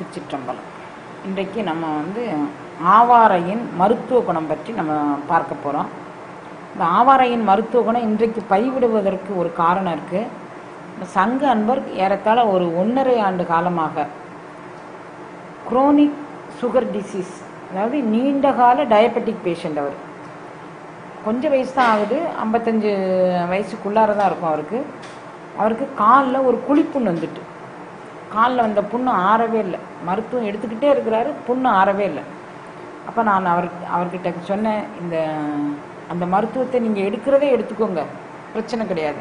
திருச்சிற்றம்பலம். இன்றைக்கு நம்ம வந்து ஆவாரையின் மருத்துவ குணம் பற்றி நம்ம பார்க்க போகிறோம் இந்த ஆவாரையின் மருத்துவ குணம் இன்றைக்கு பைவிடுவதற்கு ஒரு காரணம் இருக்குது சங்க அன்பர் ஏறத்தாழ ஒரு ஒன்றரை ஆண்டு காலமாக குரோனிக் சுகர் டிசீஸ் அதாவது நீண்ட கால டயபெட்டிக் பேஷண்ட் அவர். கொஞ்சம் வயசு தான் ஆகுது ஐம்பத்தஞ்சு வயசுக்குள்ளார தான் இருக்கும் அவருக்கு. அவருக்கு காலில் ஒரு குழிப்புண் வந்துட்டு. காலில் வந்த புண்ணு ஆறவே இல்லை. மருத்துவம் எடுத்துக்கிட்டே இருக்கிறாரு புண்ணு ஆறவே இல்லை. அப்போ நான் அவர் அவர்கிட்ட சொன்னேன் இந்த அந்த மருத்துவத்தை நீங்கள் எடுக்கிறதே எடுத்துக்கோங்க. பிரச்சனை கிடையாது.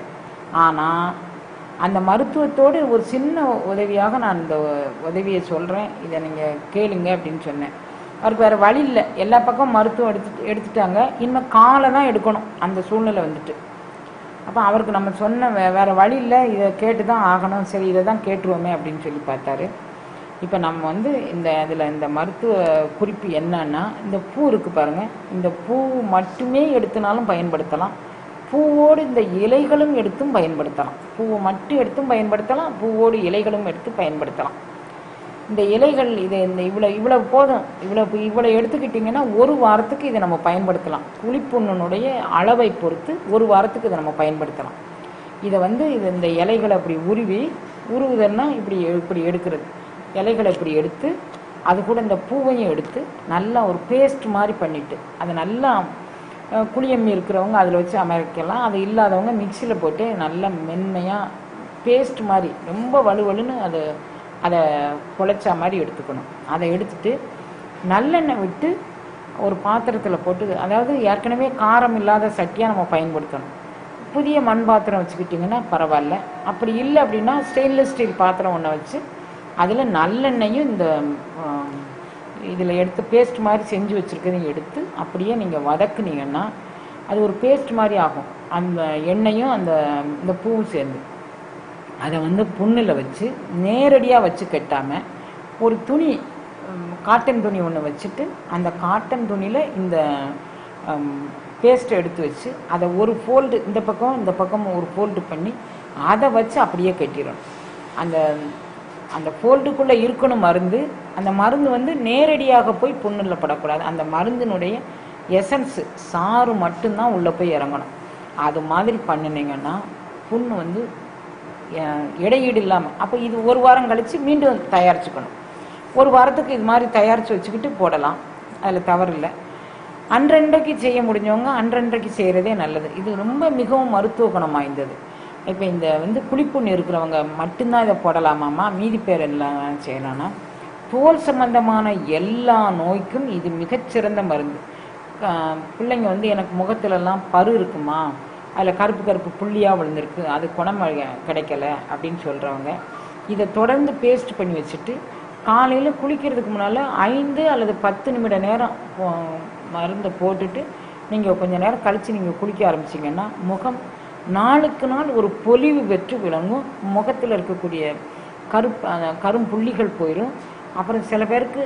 ஆனால் அந்த மருத்துவத்தோடு ஒரு சின்ன உதவியாக நான் இந்த உதவியை சொல்கிறேன் இதை நீங்கள் கேளுங்க அப்படின்னு சொன்னேன். அவருக்கு வேறு வழி இல்லை. எல்லா பக்கம் மருத்துவம் எடுத்துட்டு எடுத்துட்டாங்க. இன்னும் காலை தான் எடுக்கணும். அந்த சூழ்நிலை வந்துட்டு. அப்போ அவருக்கு நம்ம சொன்ன வே வேறு வழி இல்லை. இதை கேட்டு தான் ஆகணும். சரி இதை தான் கேட்டுருவோமே அப்படின்னு சொல்லி பார்த்தாரு. இப்போ நம்ம வந்து இந்த இதில் இந்த மருத்துவ குறிப்பு என்னன்னா இந்த பூ இருக்குது பாருங்கள் இந்த பூ மட்டுமே எடுத்துனாலும் பயன்படுத்தலாம். பூவோடு இந்த இலைகளும் எடுத்தும் பயன்படுத்தலாம். பூவை மட்டும் எடுத்தும் பயன்படுத்தலாம். பூவோடு இலைகளும் எடுத்து பயன்படுத்தலாம். இந்த இலைகள் இது இந்த இவ்வளோ இவ்வளோ போதும். இவ்வளோ இவ்வளோ எடுத்துக்கிட்டிங்கன்னா ஒரு வாரத்துக்கு இதை நம்ம பயன்படுத்தலாம். புளிப்புண்ணனுடைய அளவை பொறுத்து ஒரு வாரத்துக்கு இதை நம்ம பயன்படுத்தலாம். இதை வந்து இது இந்த இலைகளை அப்படி உருவி உருவுதல்னா இப்படி இப்படி எடுக்கிறது. இலைகளை இப்படி எடுத்து அது கூட இந்த பூவையும் எடுத்து நல்லா ஒரு பேஸ்ட் மாதிரி பண்ணிவிட்டு அதை நல்லா அஹ், புளியம்மி இருக்கிறவங்க அதில் வச்சு அமைக்கலாம் அது இல்லாதவங்க மிக்சியில் போட்டு நல்லா மென்மையாக பேஸ்ட் மாதிரி ரொம்ப வலுவலுன்னு அதை அதை குழைச்சா மாதிரி எடுத்துக்கணும். அதை எடுத்துட்டு நல்லெண்ணெய் விட்டு ஒரு பாத்திரத்தில் போட்டு அதாவது ஏற்கனவே காரம் இல்லாத சட்டியாக நம்ம பயன்படுத்தணும். புதிய மண் பாத்திரம் வச்சுக்கிட்டிங்கன்னா பரவாயில்ல. அப்படி இல்லை அப்படின்னா ஸ்டெயின்லெஸ் ஸ்டீல் பாத்திரம் ஒன்று வச்சு அதில் நல்லெண்ணெயும் இந்த இதில் எடுத்து பேஸ்ட் மாதிரி செஞ்சு வச்சுருக்கதையும் எடுத்து அப்படியே நீங்கள் வதக்குனீங்கன்னா அது ஒரு பேஸ்ட் மாதிரி ஆகும். அந்த எண்ணெயும் அந்த இந்த பூவும் சேர்ந்து. அதை வந்து புண்ணில் வச்சு நேரடியாக வச்சு கட்டாமல் ஒரு துணி காட்டன் துணி ஒன்று வச்சுட்டு அந்த காட்டன் துணியில் இந்த பேஸ்ட்டை எடுத்து வச்சு அதை ஒரு ஃபோல்டு இந்த பக்கம் இந்த பக்கம் ஒரு ஃபோல்டு பண்ணி அதை வச்சு அப்படியே கட்டிடணும். அந்த அந்த ஃபோல்டுக்குள்ளே இருக்கணும் மருந்து அந்த மருந்து வந்து நேரடியாக போய் புண்ணில் படக்கூடாது. அந்த மருந்தினுடைய எசன்ஸு சாறு மட்டும்தான் உள்ளே போய் இறங்கணும். அது மாதிரி பண்ணினீங்கன்னா புண் வந்து இடையீடு இல்லாமல் அப்போ இது ஒரு வாரம் கழித்து மீண்டும் தயாரிச்சுக்கணும். ஒரு வாரத்துக்கு இது மாதிரி தயாரித்து வச்சுக்கிட்டு போடலாம். அதில் தவறில்லை. அன்றன்றைக்கு செய்ய முடிஞ்சவங்க அன்றன்றைக்கு செய்கிறதே நல்லது. இது ரொம்ப மிகவும் மருத்துவ குணம் வாய்ந்தது. இப்போ இந்த வந்து குளிப்புண்ணு இருக்கிறவங்க மட்டும்தான் இதை போடலாமாம்மா? மீதி பேர் எல்லாம் செய்யலாம்னா? தோல் சம்பந்தமான எல்லா நோய்க்கும் இது மிகச்சிறந்த மருந்து. பிள்ளைங்க வந்து எனக்கு முகத்துலலாம் பரு இருக்குமா? அதில் கருப்பு கருப்பு புள்ளியாக விழுந்திருக்கு. அது குணம் கிடைக்கல அப்படின்னு சொல்கிறவங்க இதை தொடர்ந்து பேஸ்ட் பண்ணி வச்சுட்டு காலையில் குளிக்கிறதுக்கு முன்னால் ஐந்து அல்லது பத்து நிமிட நேரம் மருந்தை போட்டுட்டு நீங்கள் கொஞ்சம் நேரம் கழித்து நீங்கள் குளிக்க ஆரம்பிச்சிங்கன்னா முகம் நாளுக்கு நாள் ஒரு பொலிவு பெற்று விளங்கும். முகத்தில் இருக்கக்கூடிய கருப்பு அந்த கரும்புள்ளிகள் போயிடும் அப்புறம் சில பேருக்கு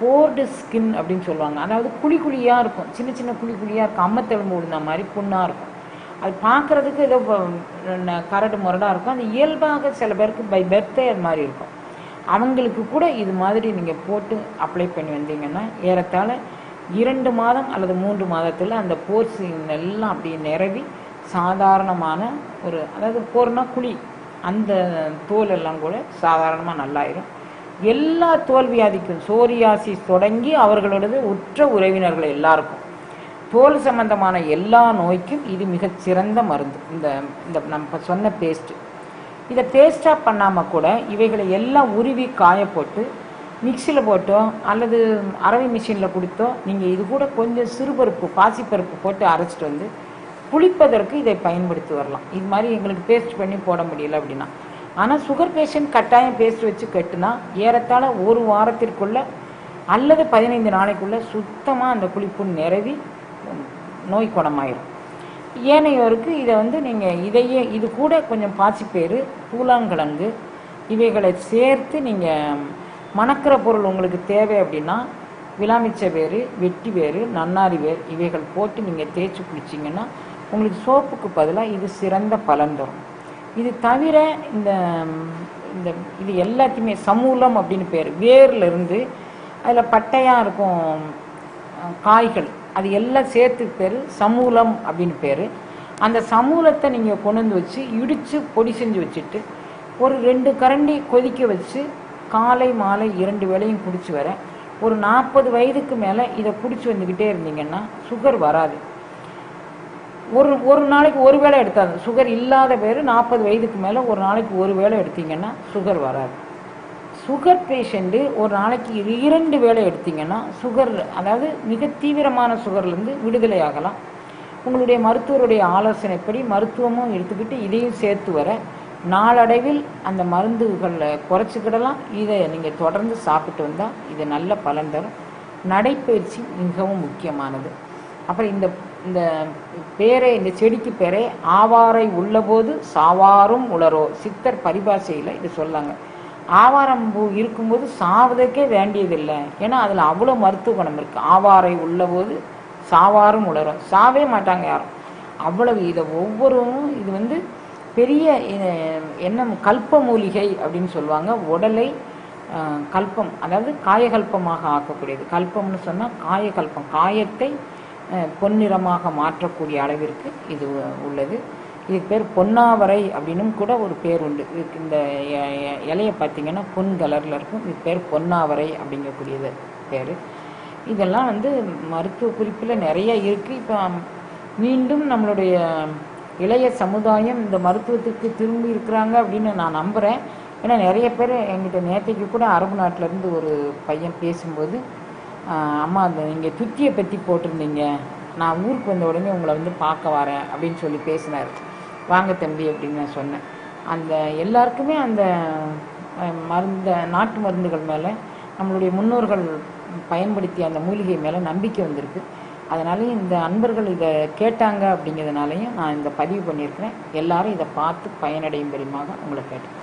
போர்டு ஸ்கின் அப்படின்னு சொல்லுவாங்க. அதாவது குழி குழியாக இருக்கும். சின்ன சின்ன குழி குழியாக இருக்கும். அம்மத்தெலும்பு விழுந்த மாதிரி புண்ணாக இருக்கும். அது பார்க்குறதுக்கு ஏதோ ந- கரடு முரடாக இருக்கும். அது இயல்பாக சில பேருக்கு பை பர்த்டே அது மாதிரி இருக்கும். அவங்களுக்கு கூட இது மாதிரி நீங்கள் போட்டு அப்ளை பண்ணி வந்தீங்கன்னா ஏறத்தாழ இரண்டு மாதம் அல்லது மூன்று மாதத்தில் அந்த போர்ஸின் எல்லாம் அப்படியே நிரவி சாதாரணமான ஒரு அதாவது போர்னா குழி அந்த தோல் எல்லாம் கூட சாதாரணமாக நல்லாயிரும். எல்லா தோல்வியாதிக்கும் சோரியாசிஸ் தொடங்கி அவர்களோடது உற்ற உறவினர்கள் எல்லாருக்கும். தோல் சம்பந்தமான எல்லா நோய்க்கும் இது மிகச் சிறந்த மருந்து. இந்த இந்த நம்ம சொன்ன பேஸ்ட் இதை பேஸ்ட்டாக பண்ணாமல் கூட இவைகளை எல்லாம் உருவி காய போட்டு மிக்சியில் போட்டோ அல்லது அரவை மிஷினில் கொடுத்தோ நீங்கள் இது கூட கொஞ்சம் சிறுபருப்பு பாசிப்பருப்பு போட்டு அரைச்சிட்டு வந்து புளிப்பதற்கு இதை பயன்படுத்தி வரலாம். இது மாதிரி எங்களுக்கு பேஸ்ட் பண்ணி போட முடியல அப்படின்னா. ஆனால் சுகர் பேஷண்ட் கட்டாயம் பேஸ்ட் வச்சு கட்டுனா ஏறத்தாழ ஒரு வாரத்திற்குள்ள அல்லது பதினைந்து நாளைக்குள்ளே சுத்தமாக அந்த புளிப்பு நிறவி நோய் குணமாயிரும் ஏனையோருக்கு இதை வந்து நீங்கள் இதையே இது கூட கொஞ்சம் பாசிப்பேறு பூலாங்கிழங்கு இவைகளை சேர்த்து நீங்கள் மணக்கிற பொருள் உங்களுக்கு தேவை அப்படின்னா விளாமிச்ச வேறு வெட்டி வேறு நன்னாரி வேர் இவைகள் போட்டு நீங்கள் தேய்ச்சி குளிச்சிங்கன்னா உங்களுக்கு சோப்புக்கு பதிலாக இது சிறந்த பலன் தரும். இது தவிர இந்த இந்த இது எல்லாத்தையுமே சமூலம் அப்படின்னு பேர். வேர்லேருந்து அதில் பட்டையாக இருக்கும் காய்கள் அது எல்லாம் சேர்த்து பேர் சமூலம் அப்படின்னு பேர். அந்த சமூலத்தை நீங்கள் கொண்டு வந்து வச்சு இடித்து பொடி செஞ்சு வச்சுட்டு ஒரு ரெண்டு கரண்டி கொதிக்க வச்சு காலை மாலை இரண்டு வேளையும் குடிச்சு வர ஒரு நாற்பது வயதுக்கு மேலே இதை குடிச்சு வந்துக்கிட்டே இருந்தீங்கன்னா சுகர் வராது. ஒரு ஒரு நாளைக்கு ஒரு வேளை எடுத்தாது. சுகர் இல்லாத பேர் நாற்பது வயதுக்கு மேலே ஒரு நாளைக்கு ஒரு வேளை எடுத்தீங்கன்னா சுகர் வராது. சுகர் பேஷண்ட்டு ஒரு நாளைக்கு இரண்டு வேளை எடுத்தீங்கன்னா சுகர் அதாவது மிக தீவிரமான சுகர்லேருந்து விடுதலை ஆகலாம். உங்களுடைய மருத்துவருடைய ஆலோசனைப்படி மருத்துவமும் எடுத்துக்கிட்டு இதையும் சேர்த்து வர நாளடைவில் அந்த மருந்துகளை குறைச்சிக்கிடலாம். இதை நீங்கள் தொடர்ந்து சாப்பிட்டு வந்தால் இது நல்ல பலன் தரும். நடைப்பயிற்சி மிகவும் முக்கியமானது. அப்புறம் இந்த இந்த பேரை இந்த செடிக்கு பேரே ஆவாரை உள்ளபோது சாவாரும் உளரோ சித்தர் பரிபாஷையில் இது சொல்லாங்க. ஆவாரம் பூ இருக்கும்போது சாவதற்கே வேண்டியதில்லை. ஏன்னா அதில் அவ்வளோ மருத்துவ குணம் இருக்குது ஆவாரை உள்ளபோது சாவாரும் உளரும் சாவே மாட்டாங்க யாரும். அவ்வளவு இதை ஒவ்வொரும் இது வந்து பெரிய என்ன கல்ப மூலிகை அப்படின்னு சொல்லுவாங்க. உடலை கல்பம் அதாவது காயகல்பமாக ஆக்கக்கூடியது. கல்பம்னு சொன்னால் காயகல்பம். காயத்தை பொன்னிறமாக மாற்றக்கூடிய அளவிற்கு இது உள்ளது. இதுக்கு பேர் பொன்னாவரை அப்படின்னும் கூட ஒரு பேர் உண்டு. இதுக்கு இந்த இலையை பார்த்தீங்கன்னா பொன் கலரில் இருக்கும். இது பேர் பொன்னாவரை அப்படிங்கக்கூடியது பேர். இதெல்லாம் வந்து மருத்துவ குறிப்பில் நிறைய இருக்குது இப்போ மீண்டும் நம்மளுடைய இளைய சமுதாயம் இந்த மருத்துவத்துக்கு திரும்பி இருக்கிறாங்க அப்படின்னு நான் நம்புகிறேன் ஏன்னா நிறைய பேர் எங்கிட்ட நேற்றைக்கு கூட அரபு நாட்டிலேருந்து ஒரு பையன் பேசும்போது அம்மா அந்த நீங்கள் துத்தியை பற்றி போட்டிருந்தீங்க. நான் ஊருக்கு வந்த உடனே உங்களை வந்து பார்க்க வரேன். அப்படின்னு சொல்லி பேசினார். வாங்க தம்பி அப்படின்னு நான் சொன்னேன். அந்த எல்லாருக்குமே அந்த மருந்த நாட்டு மருந்துகள் மேலே நம்மளுடைய முன்னோர்கள் பயன்படுத்திய அந்த மூலிகை மேலே நம்பிக்கை வந்திருக்கு. அதனாலேயும் இந்த அன்பர்கள் இதை கேட்டாங்க அப்படிங்கிறதுனாலையும் நான் இந்த பதிவு பண்ணியிருக்கிறேன். எல்லாரும் இதை பார்த்து பயனடையும் பெரியமாக உங்களை கேட்டேன்